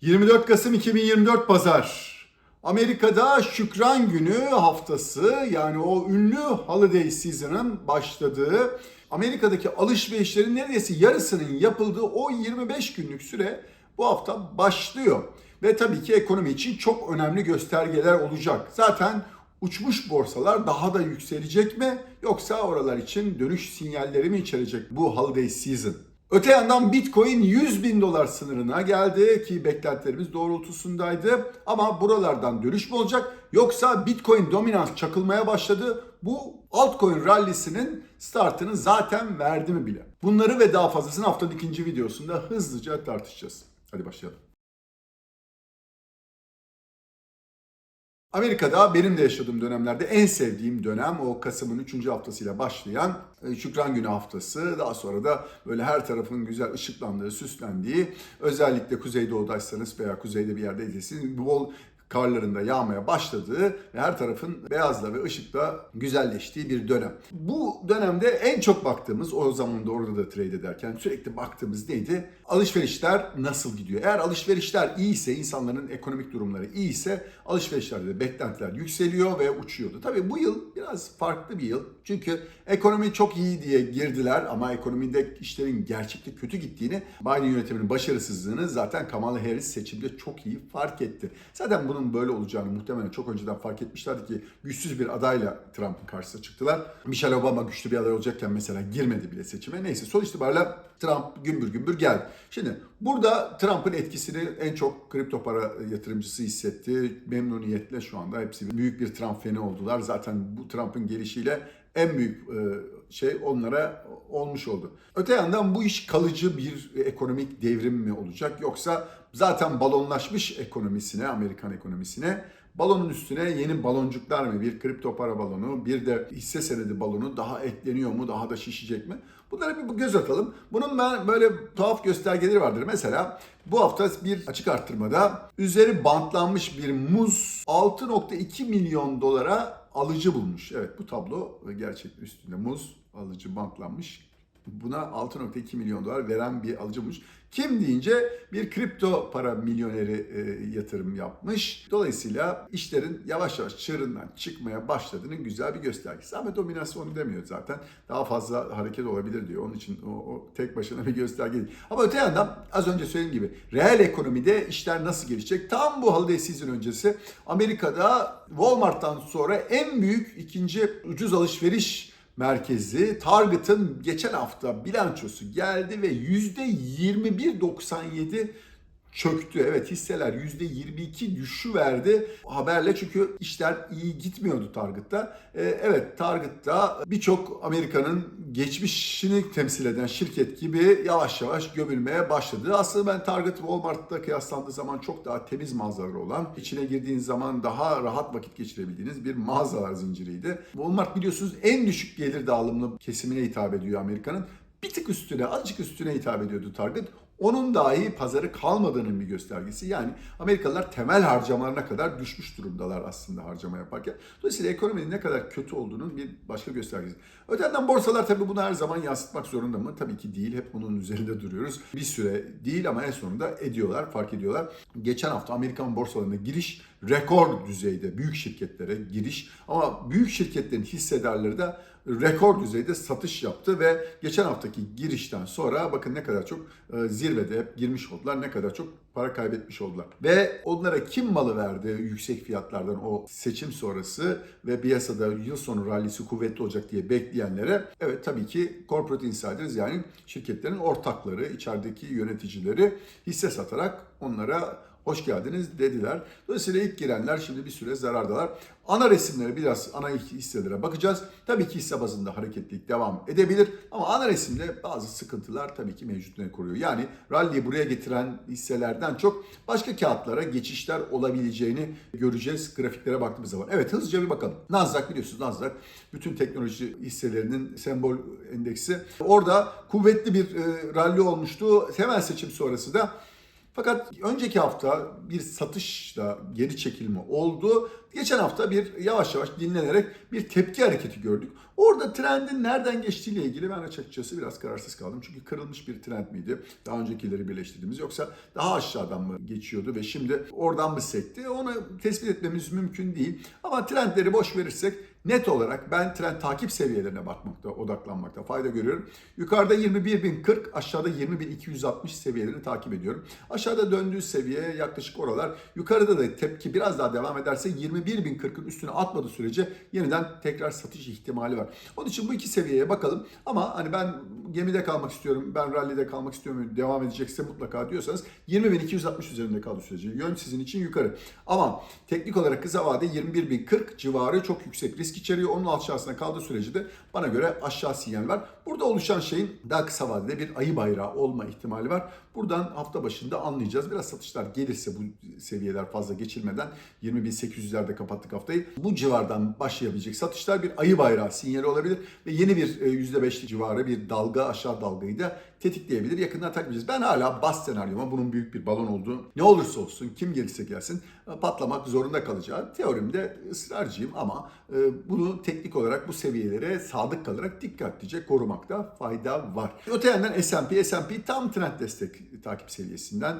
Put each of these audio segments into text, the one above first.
24 Kasım 2024 Pazar. Amerika'da Şükran Günü haftası yani o ünlü holiday season'ın başladığı Amerika'daki alışverişlerin neredeyse yarısının yapıldığı o 25 günlük süre bu hafta başlıyor. Ve tabii ki ekonomi için çok önemli göstergeler olacak. Zaten uçmuş borsalar daha da yükselecek mi yoksa oralar için dönüş sinyalleri mi içerecek bu holiday season? Öte yandan Bitcoin 100 bin dolar sınırına geldi ki beklentilerimiz doğrultusundaydı. Ama buralardan dönüş mü olacak yoksa Bitcoin dominans çakılmaya başladı. Bu altcoin rallisinin startını zaten verdi mi bile? Bunları ve daha fazlasını haftanın ikinci videosunda hızlıca tartışacağız. Hadi başlayalım. Amerika'da benim de yaşadığım dönemlerde en sevdiğim dönem o Kasım'ın 3. haftasıyla başlayan e, Şükran Günü haftası. Daha sonra da böyle her tarafın güzel ışıklandığı, süslendiği özellikle Kuzeydoğu'daysanız veya kuzeyde bir yerdeyseniz bol karların da yağmaya başladığı ve her tarafın beyazla ve ışıkla güzelleştiği bir dönem. Bu dönemde en çok baktığımız o zaman da orada da trade ederken sürekli baktığımız neydi? Alışverişler nasıl gidiyor? Eğer alışverişler iyiyse, insanların ekonomik durumları iyiyse alışverişlerde de beklentiler yükseliyor ve uçuyordu. Tabii bu yıl biraz farklı bir yıl. Çünkü ekonomi çok iyi diye girdiler ama ekonomide işlerin gerçekte kötü gittiğini, Biden yönetiminin başarısızlığını zaten Kamala Harris seçimde çok iyi fark etti. Zaten bunun böyle olacağını muhtemelen çok önceden fark etmişlerdi ki güçsüz bir adayla Trump'ın karşısına çıktılar. Michelle Obama güçlü bir aday olacakken mesela girmedi bile seçime. Neyse sonuç itibariyle Trump gümbür gümbür geldi. Şimdi burada Trump'ın etkisini en çok kripto para yatırımcısı hissetti. Memnuniyetle şu anda hepsi büyük bir Trump feni oldular. Zaten bu Trump'ın gelişiyle en büyük e, şey onlara olmuş oldu. Öte yandan bu iş kalıcı bir ekonomik devrim mi olacak yoksa zaten balonlaşmış ekonomisine, Amerikan ekonomisine balonun üstüne yeni baloncuklar mı? Bir kripto para balonu, bir de hisse senedi balonu daha ekleniyor mu? Daha da şişecek mi? Bunlara bir göz atalım. Bunun ben böyle tuhaf göstergeleri vardır. Mesela bu hafta bir açık arttırmada üzeri bantlanmış bir muz 6.2 milyon dolara alıcı bulmuş. Evet bu tablo gerçekten üstünde muz alıcı bantlanmış. Buna 6.2 milyon dolar veren bir alıcı bulmuş. Kim deyince bir kripto para milyoneri e, yatırım yapmış. Dolayısıyla işlerin yavaş yavaş çığırından çıkmaya başladığının güzel bir göstergesi. Ama dominasyonu demiyor zaten. Daha fazla hareket olabilir diyor. Onun için o, o tek başına bir gösterge değil. Ama öte yandan az önce söylediğim gibi reel ekonomide işler nasıl gelişecek? Tam bu holiday season öncesi Amerika'da Walmart'tan sonra en büyük ikinci ucuz alışveriş merkezi. Target'ın geçen hafta bilançosu geldi ve %21.97 çöktü. Evet hisseler %22 düşüşü verdi haberle çünkü işler iyi gitmiyordu Target'ta. Ee, evet Target'ta birçok Amerika'nın geçmişini temsil eden şirket gibi yavaş yavaş gömülmeye başladı. Aslında ben Target Walmart'ta kıyaslandığı zaman çok daha temiz mağazaları olan, içine girdiğiniz zaman daha rahat vakit geçirebildiğiniz bir mağazalar zinciriydi. Walmart biliyorsunuz en düşük gelir dağılımlı kesimine hitap ediyor Amerika'nın. Bir tık üstüne, azıcık üstüne hitap ediyordu Target. Onun dahi pazarı kalmadığının bir göstergesi. Yani Amerikalılar temel harcamalarına kadar düşmüş durumdalar aslında harcama yaparken. Dolayısıyla ekonominin ne kadar kötü olduğunun bir başka göstergesi. Öte yandan borsalar tabii bunu her zaman yansıtmak zorunda mı? Tabii ki değil. Hep bunun üzerinde duruyoruz. Bir süre değil ama en sonunda ediyorlar, fark ediyorlar. Geçen hafta Amerikan borsalarına giriş rekor düzeyde büyük şirketlere giriş ama büyük şirketlerin hissedarları da rekor düzeyde satış yaptı ve geçen haftaki girişten sonra bakın ne kadar çok e, zirvede hep girmiş oldular, ne kadar çok para kaybetmiş oldular. Ve onlara kim malı verdi yüksek fiyatlardan o seçim sonrası ve piyasada yıl sonu rallisi kuvvetli olacak diye bekleyenlere evet tabii ki corporate insiders yani şirketlerin ortakları, içerideki yöneticileri hisse satarak onlara hoş geldiniz dediler. Dolayısıyla ilk girenler şimdi bir süre zarardalar. Ana resimlere biraz ana hisselere bakacağız. Tabii ki hisse bazında hareketlilik devam edebilir ama ana resimde bazı sıkıntılar tabii ki mevcutluğunu koruyor. Yani rally'yi buraya getiren hisselerden çok başka kağıtlara geçişler olabileceğini göreceğiz grafiklere baktığımız zaman. Evet hızlıca bir bakalım. Nasdaq biliyorsunuz Nasdaq bütün teknoloji hisselerinin sembol endeksi. Orada kuvvetli bir e, rally olmuştu. Hemen seçim sonrası da Fakat önceki hafta bir satışla geri çekilme oldu. Geçen hafta bir yavaş yavaş dinlenerek bir tepki hareketi gördük. Orada trendin nereden geçtiğiyle ilgili ben açıkçası biraz kararsız kaldım. Çünkü kırılmış bir trend miydi? Daha öncekileri birleştirdiğimiz yoksa daha aşağıdan mı geçiyordu ve şimdi oradan mı sekti? Onu tespit etmemiz mümkün değil. Ama trendleri boş verirsek net olarak ben trend takip seviyelerine bakmakta, odaklanmakta fayda görüyorum. Yukarıda 21.040, aşağıda 20.260 seviyelerini takip ediyorum. Aşağıda döndüğü seviye yaklaşık oralar. Yukarıda da tepki biraz daha devam ederse 21.040'ın üstüne atmadığı sürece yeniden tekrar satış ihtimali var. Onun için bu iki seviyeye bakalım. Ama hani ben gemide kalmak istiyorum, ben rallide kalmak istiyorum, devam edecekse mutlaka diyorsanız 20.260 üzerinde kaldığı sürece yön sizin için yukarı. Ama teknik olarak kısa vade 21.040 civarı çok yüksek risk içeriyor. Onun aşağısına kaldığı sürece de bana göre aşağı sinyal var. Burada oluşan şeyin daha kısa vadede bir ayı bayrağı olma ihtimali var. Buradan hafta başında anlayacağız. Biraz satışlar gelirse bu seviyeler fazla geçilmeden 20.800'lerde kapattık haftayı. Bu civardan başlayabilecek satışlar bir ayı bayrağı sinyali olabilir ve yeni bir e, %5'lik civarı bir dalga aşağı dalgayı da tetikleyebilir. Yakından takip edeceğiz. Ben hala bas senaryoma bunun büyük bir balon olduğu ne olursa olsun kim gelirse gelsin e, patlamak zorunda kalacağı teorimde ısrarcıyım ama e, bunu teknik olarak bu seviyelere sadık kalarak dikkatlice korumakta fayda var. Öte yandan S&P, S&P tam trend destek takip seviyesinden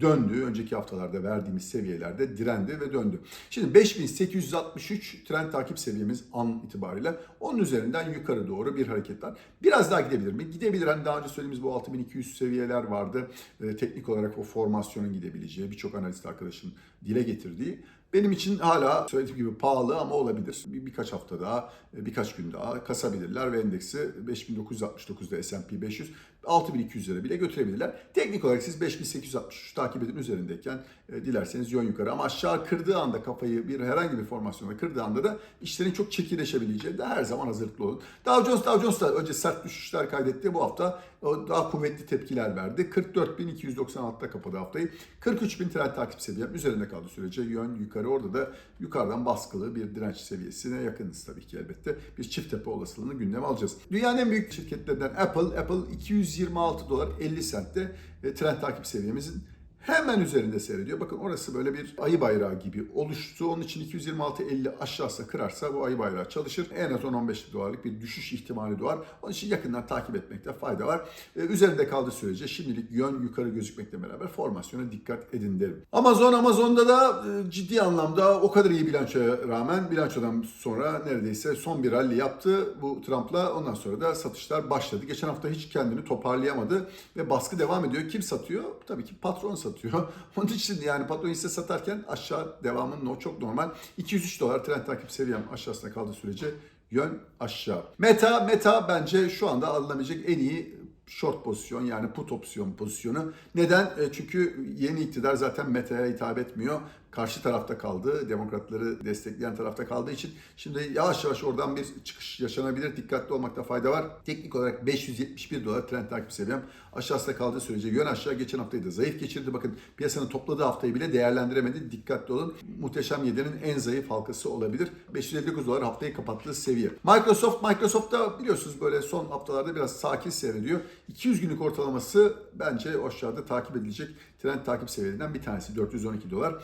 döndü. Önceki haftalarda verdiğimiz seviyelerde direndi ve döndü. Şimdi 5863 trend takip seviyemiz an itibariyle. Onun üzerinden yukarı doğru bir hareket var. Biraz daha gidebilir mi? Gidebilir. Hani daha önce söylediğimiz bu 6200 seviyeler vardı. Ee, teknik olarak o formasyonun gidebileceği birçok analist arkadaşın dile getirdiği. Benim için hala söylediğim gibi pahalı ama olabilir. Bir, birkaç hafta daha, birkaç gün daha kasabilirler ve endeksi 5969'da S&P 500 6200'lere bile götürebilirler. Teknik olarak siz 5863 takip edin üzerindeyken e, dilerseniz yön yukarı ama aşağı kırdığı anda kafayı bir herhangi bir formasyonda kırdığı anda da işlerin çok çirkinleşebileceği de her zaman hazırlıklı olun. Dow Jones, Dow Jones da önce sert düşüşler kaydetti. Bu hafta daha kuvvetli tepkiler verdi. 44.296'da kapadı haftayı. 43.000 trend takip seviyem üzerinde kaldı sürece yön yukarı. Orada da yukarıdan baskılı bir direnç seviyesine yakınız tabii ki elbette. Bir çift tepe olasılığını gündeme alacağız. Dünyanın en büyük şirketlerinden Apple, Apple 226 dolar 50 sentte trend takip seviyemizin hemen üzerinde seyrediyor. Bakın orası böyle bir ayı bayrağı gibi oluştu. Onun için 226.50 aşağısı kırarsa bu ayı bayrağı çalışır. En az 10-15 dolarlık bir düşüş ihtimali doğar. Onun için yakından takip etmekte fayda var. Ee, üzerinde kaldığı sürece şimdilik yön yukarı gözükmekle beraber formasyona dikkat edin derim. Amazon Amazon'da da e, ciddi anlamda o kadar iyi bilançoya rağmen bilançodan sonra neredeyse son bir rally yaptı bu Trump'la. Ondan sonra da satışlar başladı. Geçen hafta hiç kendini toparlayamadı ve baskı devam ediyor. Kim satıyor? Tabii ki patron satıyor satıyor. Onun için yani patron hisse satarken aşağı devamının o çok normal. 203 dolar trend takip seviyem aşağısına kaldığı sürece yön aşağı. Meta, Meta bence şu anda alınabilecek en iyi short pozisyon yani put opsiyon pozisyonu. Neden? E, çünkü yeni iktidar zaten Meta'ya hitap etmiyor. Karşı tarafta kaldı. Demokratları destekleyen tarafta kaldığı için şimdi yavaş yavaş oradan bir çıkış yaşanabilir. Dikkatli olmakta fayda var. Teknik olarak 571 dolar trend takip seviyem. Aşağısında kaldığı sürece yön aşağı geçen haftayı da zayıf geçirdi. Bakın piyasanın topladığı haftayı bile değerlendiremedi. Dikkatli olun. Muhteşem 7'nin en zayıf halkası olabilir. 559 dolar haftayı kapattığı seviye. Microsoft, Microsoft'ta biliyorsunuz böyle son haftalarda biraz sakin seyrediyor. 200 günlük ortalaması bence aşağıda takip edilecek trend takip seviyelerinden bir tanesi 412 dolar.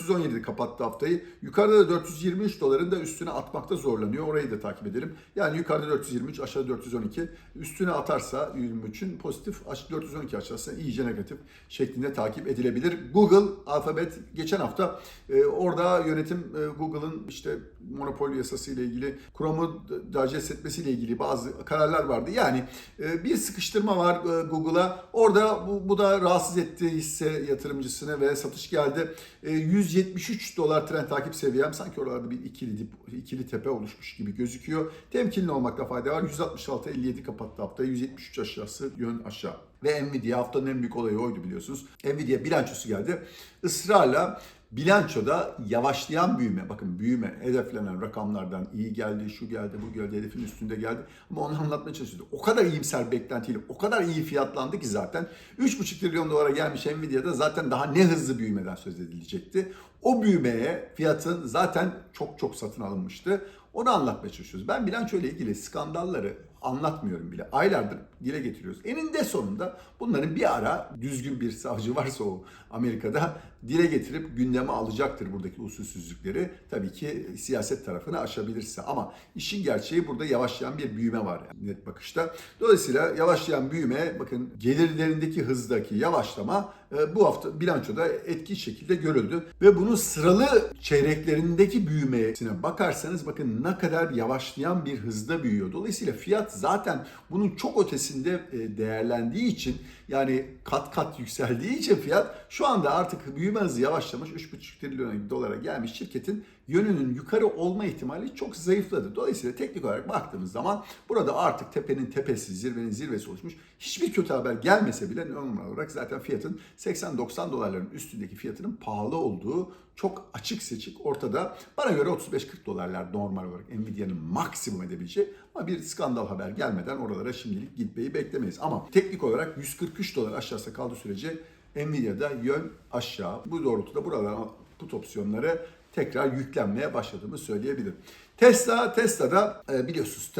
417'de kapattı haftayı. Yukarıda da 423 doların da üstüne atmakta zorlanıyor. Orayı da takip edelim. Yani yukarıda 423, aşağıda 412. Üstüne atarsa 23'ün pozitif, 412 aşağısına iyice negatif şeklinde takip edilebilir. Google, Alphabet geçen hafta e, orada yönetim e, Google'ın işte monopol yasası ile ilgili Chrome'u digest etmesiyle ilgili bazı kararlar vardı. Yani e, bir sıkıştırma var e, Google'a. Orada bu, bu da rahatsız etti hisse yatırımcısını ve satış geldi. E, 173 dolar trend takip seviyem sanki oralarda bir ikili dip, ikili tepe oluşmuş gibi gözüküyor. Temkinli olmakta fayda var. 166.57 kapattı hafta. 173 aşağısı yön aşağı. Ve Nvidia haftanın en büyük olayı oydu biliyorsunuz. Nvidia bilançosu geldi. Israrla bilançoda yavaşlayan büyüme, bakın büyüme, hedeflenen rakamlardan iyi geldi, şu geldi, bu geldi, hedefin üstünde geldi. Ama onu anlatmaya çalışıyordu. O kadar iyimser beklentiyle, o kadar iyi fiyatlandı ki zaten 3,5 trilyon dolara gelmiş Nvidia'da zaten daha ne hızlı büyümeden söz edilecekti. O büyümeye fiyatın zaten çok çok satın alınmıştı. Onu anlatmaya çalışıyoruz. Ben bilanço ilgili skandalları anlatmıyorum bile. Aylardır dile getiriyoruz. Eninde sonunda bunların bir ara düzgün bir savcı varsa o Amerika'da dile getirip gündeme alacaktır buradaki usulsüzlükleri. Tabii ki siyaset tarafını aşabilirse ama işin gerçeği burada yavaşlayan bir büyüme var yani net bakışta. Dolayısıyla yavaşlayan büyüme bakın gelirlerindeki hızdaki yavaşlama e, bu hafta bilançoda etki şekilde görüldü ve bunun sıralı çeyreklerindeki büyümesine bakarsanız bakın ne kadar yavaşlayan bir hızda büyüyor. Dolayısıyla fiyat zaten bunun çok ötesinde e, değerlendiği için yani kat kat yükseldiği için fiyat şu anda artık büyüme hızı yavaşlamış 3,5 trilyon dolara gelmiş şirketin yönünün yukarı olma ihtimali çok zayıfladı. Dolayısıyla teknik olarak baktığımız zaman burada artık tepenin tepesi, zirvenin zirvesi oluşmuş. Hiçbir kötü haber gelmese bile normal olarak zaten fiyatın 80-90 dolarların üstündeki fiyatının pahalı olduğu çok açık seçik ortada. Bana göre 35-40 dolarlar normal olarak Nvidia'nın maksimum edebileceği ama bir skandal haber gelmeden oralara şimdilik gitmeyi beklemeyiz. Ama teknik olarak 143 dolar aşağısı kaldığı sürece Nvidia'da yön aşağı. Bu doğrultuda buralara put opsiyonları tekrar yüklenmeye başladığımı söyleyebilirim. Tesla, Tesla'da e, biliyorsunuz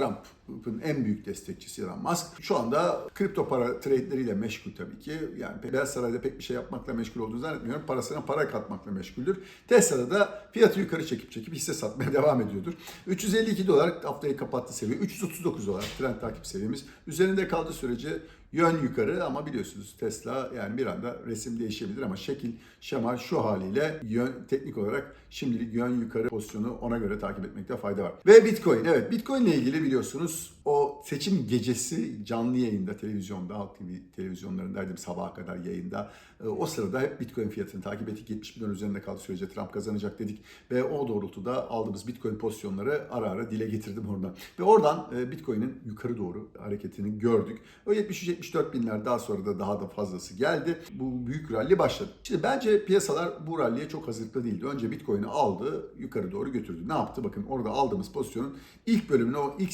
Trump'ın en büyük destekçisi Elon Musk. Şu anda kripto para trade'leriyle meşgul tabii ki. Yani Beyaz Saray'da pek bir şey yapmakla meşgul olduğunu zannetmiyorum. Parasına para katmakla meşguldür. Tesla'da da fiyatı yukarı çekip çekip hisse satmaya devam ediyordur. 352 dolar haftayı kapattı seviye. 339 dolar trend takip seviyemiz. Üzerinde kaldığı sürece yön yukarı ama biliyorsunuz Tesla yani bir anda resim değişebilir ama şekil, şema şu haliyle yön teknik olarak şimdilik yön yukarı pozisyonu ona göre takip etmekte fayda var. Ve Bitcoin evet Bitcoin ile ilgili biliyorsunuz o seçim gecesi canlı yayında televizyonda Halk TV televizyonlarındaydım sabaha kadar yayında. E, O sırada hep Bitcoin fiyatını takip ettik. 70 milyon üzerinde kaldı sürece Trump kazanacak dedik. Ve o doğrultuda aldığımız Bitcoin pozisyonları ara ara dile getirdim oradan. Ve oradan e, Bitcoin'in yukarı doğru hareketini gördük. O 73-74 binler daha sonra da daha da fazlası geldi. Bu büyük rally başladı. Şimdi bence piyasalar bu ralliye çok hazırlıklı değildi. Önce Bitcoin'i aldı, yukarı doğru götürdü. Ne yaptı? Bakın orada aldığımız pozisyonun ilk bölümüne o ilk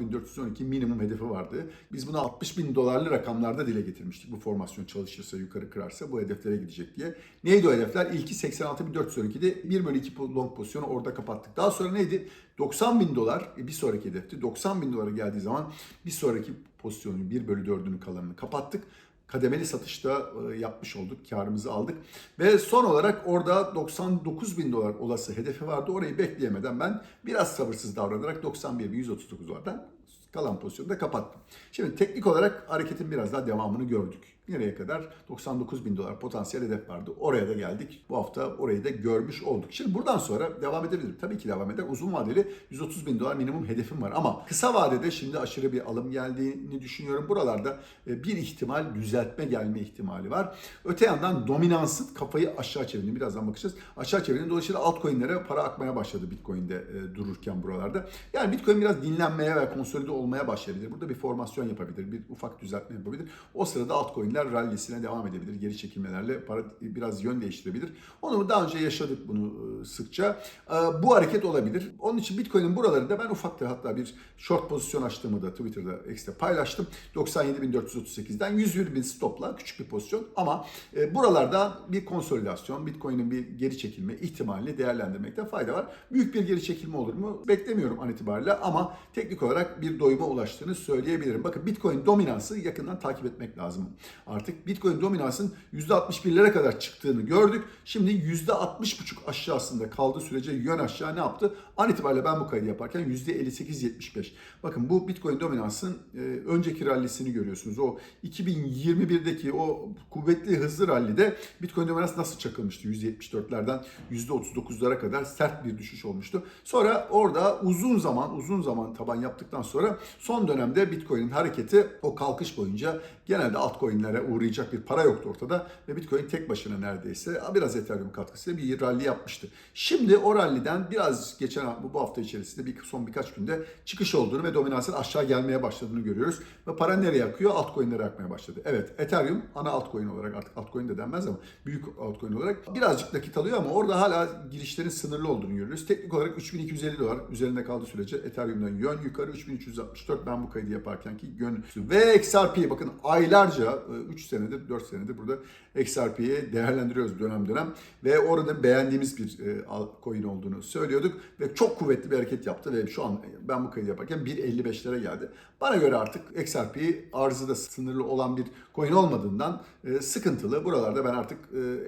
86.412 minimum hedefi vardı. Biz bunu 60 bin dolarlı rakamlarda dile getirmiştik. Bu formasyon çalışırsa, yukarı kırarsa bu hedeflere gidecek diye. Neydi o hedefler? İlki 86.412'de 1 bölü 2 long pozisyonu orada kapattık. Daha sonra neydi? 90 bin dolar e, bir sonraki hedefti. 90 bin dolara geldiği zaman bir sonraki pozisyonun 1 bölü 4'ünü kalanını kapattık kademeli satışta e, yapmış olduk. Karımızı aldık. Ve son olarak orada 99 bin dolar olası hedefi vardı. Orayı bekleyemeden ben biraz sabırsız davranarak 91 bin 139 dolardan kalan pozisyonu da kapattım. Şimdi teknik olarak hareketin biraz daha devamını gördük. Nereye kadar? 99 bin dolar potansiyel hedef vardı. Oraya da geldik. Bu hafta orayı da görmüş olduk. Şimdi buradan sonra devam edebilirim. Tabii ki devam eder. Uzun vadeli 130 bin dolar minimum hedefim var. Ama kısa vadede şimdi aşırı bir alım geldiğini düşünüyorum. Buralarda e, bir ihtimal düzeltme gelme ihtimali var. Öte yandan dominansın kafayı aşağı çevirdiğini birazdan bakacağız. Aşağı çevirdiğini dolayısıyla altcoin'lere para akmaya başladı Bitcoin'de e, dururken buralarda. Yani Bitcoin biraz dinlenmeye ve konsolide olmaya başlayabilir. Burada bir formasyon yapabilir. Bir ufak düzeltme yapabilir. O sırada altcoin'ler rallisine devam edebilir. Geri çekilmelerle para biraz yön değiştirebilir. Onu daha önce yaşadık bunu e, sıkça. E, Bu hareket olabilir. Onun için Bitcoin'in buralarında ben ufakta hatta bir short pozisyon açtığımı da Twitter'da X'te paylaştım. 97.438'den 101 bin stopla küçük bir pozisyon ama e, buralarda bir konsolidasyon, Bitcoin'in bir geri çekilme ihtimalini değerlendirmekte fayda var. Büyük bir geri çekilme olur mu? Beklemiyorum an itibariyle ama teknik olarak bir doyuma ulaştığını söyleyebilirim. Bakın Bitcoin dominansı yakından takip etmek lazım. Artık Bitcoin dominansın %61'lere kadar çıktığını gördük. Şimdi %60,5 aşağısında kaldığı sürece yön aşağı ne yaptı? An itibariyle ben bu kaydı yaparken %58-75. Bakın bu Bitcoin dominansın e, önceki rallisini görüyorsunuz. O 2021'deki o kuvvetli hızlı rallide Bitcoin dominans nasıl çakılmıştı? %74'lerden %39'lara kadar sert bir düşüş olmuştu. Sonra orada uzun zaman uzun zaman taban yaptıktan sonra son dönemde Bitcoin'in hareketi o kalkış boyunca genelde altcoin'lere uğrayacak bir para yoktu ortada ve Bitcoin tek başına neredeyse biraz Ethereum katkısıyla bir rally yapmıştı. Şimdi o rally'den biraz geçen bu, hafta içerisinde bir son birkaç günde çıkış olduğunu ve dominansın aşağı gelmeye başladığını görüyoruz. Ve para nereye akıyor? Altcoin'lere akmaya başladı. Evet Ethereum ana altcoin olarak artık altcoin de denmez ama büyük altcoin olarak birazcık nakit alıyor ama orada hala girişlerin sınırlı olduğunu görüyoruz. Teknik olarak 3250 dolar üzerinde kaldığı sürece Ethereum'dan yön yukarı 3364 ben bu kaydı yaparken ki yön. Ve XRP bakın aylarca 3 senedir, 4 senedir burada XRP'yi değerlendiriyoruz dönem dönem. Ve orada beğendiğimiz bir e, coin olduğunu söylüyorduk. Ve çok kuvvetli bir hareket yaptı ve şu an ben bu kaydı yaparken 1.55'lere geldi. Bana göre artık XRP arzı da sınırlı olan bir coin olmadığından sıkıntılı. Buralarda ben artık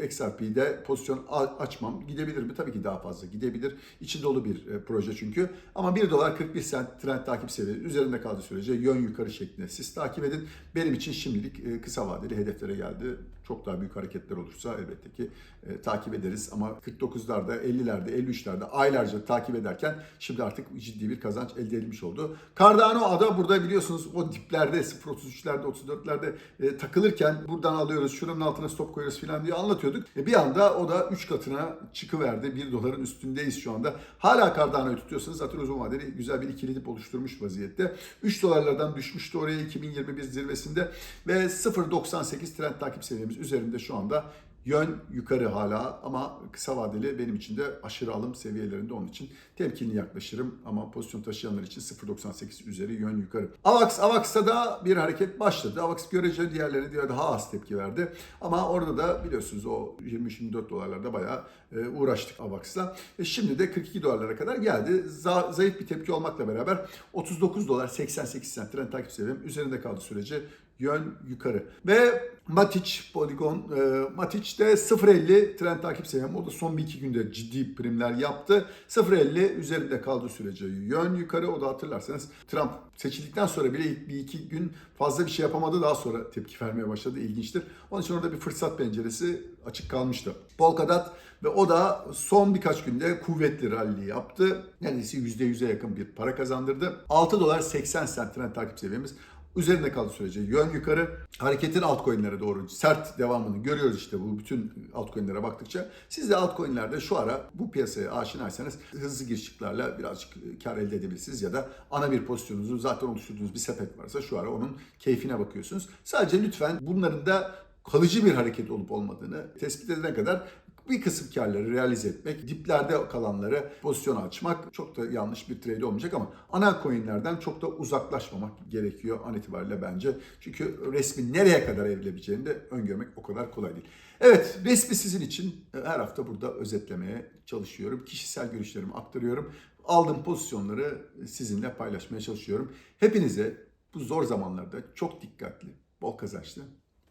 e, XRP'de pozisyon açmam. Gidebilir mi? Tabii ki daha fazla gidebilir. İçi dolu bir e, proje çünkü. Ama 1 dolar 41 sent trend takip seviyesi üzerinde kaldığı sürece yön yukarı şeklinde siz takip edin. Benim için şimdilik e, kısa vadeli hedeflere geldi. Çok daha büyük hareketler olursa elbette ki e, takip ederiz. Ama 49'larda, 50'lerde, 53'lerde aylarca takip ederken şimdi artık ciddi bir kazanç elde edilmiş oldu. Cardano ada burada biliyorsunuz o diplerde 0.33'lerde, 34'lerde e, takılırken buradan alıyoruz, şuranın altına stop koyuyoruz falan diye anlatıyorduk. E, bir anda o da 3 katına çıkıverdi. 1 doların üstündeyiz şu anda. Hala Cardano'yu tutuyorsanız zaten uzun vadeli güzel bir ikili dip oluşturmuş vaziyette. 3 dolarlardan düşmüştü oraya 2021 zirvesinde ve 0.98 trend takip seviyemiz üzerinde şu anda yön yukarı hala ama kısa vadeli benim için de aşırı alım seviyelerinde onun için temkinli yaklaşırım ama pozisyon taşıyanlar için 0.98 üzeri yön yukarı. AVAX, AVAX'ta da bir hareket başladı. AVAX görece diğerlerine diğer daha az tepki verdi. Ama orada da biliyorsunuz o 23-24 dolarlarda bayağı e, uğraştık AVAX'la. E, şimdi de 42 dolarlara kadar geldi. Za- zayıf bir tepki olmakla beraber 39 dolar 88 sent trend takip seviyem üzerinde kaldığı sürece yön yukarı. Ve Matic, Polygon, e, Matic de 0.50 trend takip seviyem. O da son bir iki günde ciddi primler yaptı. 0.50 üzerinde kaldığı sürece yön yukarı. O da hatırlarsanız Trump seçildikten sonra bile bir iki gün fazla bir şey yapamadı. Daha sonra tepki vermeye başladı. İlginçtir. Onun için orada bir fırsat penceresi açık kalmıştı. Polkadot ve o da son birkaç günde kuvvetli rally yaptı. Neredeyse %100'e yakın bir para kazandırdı. 6 dolar 80 sent trend takip seviyemiz. Üzerinde kaldığı sürece yön yukarı. Hareketin altcoin'lere doğru sert devamını görüyoruz işte bu bütün altcoin'lere baktıkça. Siz de altcoin'lerde şu ara bu piyasaya aşinaysanız hızlı girişiklerle birazcık kar elde edebilirsiniz ya da ana bir pozisyonunuzu zaten oluşturduğunuz bir sepet varsa şu ara onun keyfine bakıyorsunuz. Sadece lütfen bunların da kalıcı bir hareket olup olmadığını tespit edene kadar bir kısım karları realize etmek, diplerde kalanları pozisyon açmak çok da yanlış bir trade olmayacak ama ana coinlerden çok da uzaklaşmamak gerekiyor an itibariyle bence. Çünkü resmin nereye kadar evrilebileceğini de öngörmek o kadar kolay değil. Evet, resmi sizin için her hafta burada özetlemeye çalışıyorum. Kişisel görüşlerimi aktarıyorum. Aldığım pozisyonları sizinle paylaşmaya çalışıyorum. Hepinize bu zor zamanlarda çok dikkatli, bol kazançlı,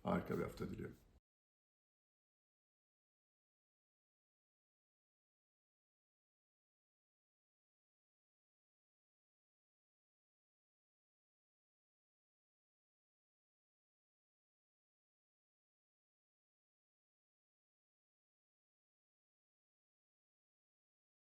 harika bir hafta diliyorum.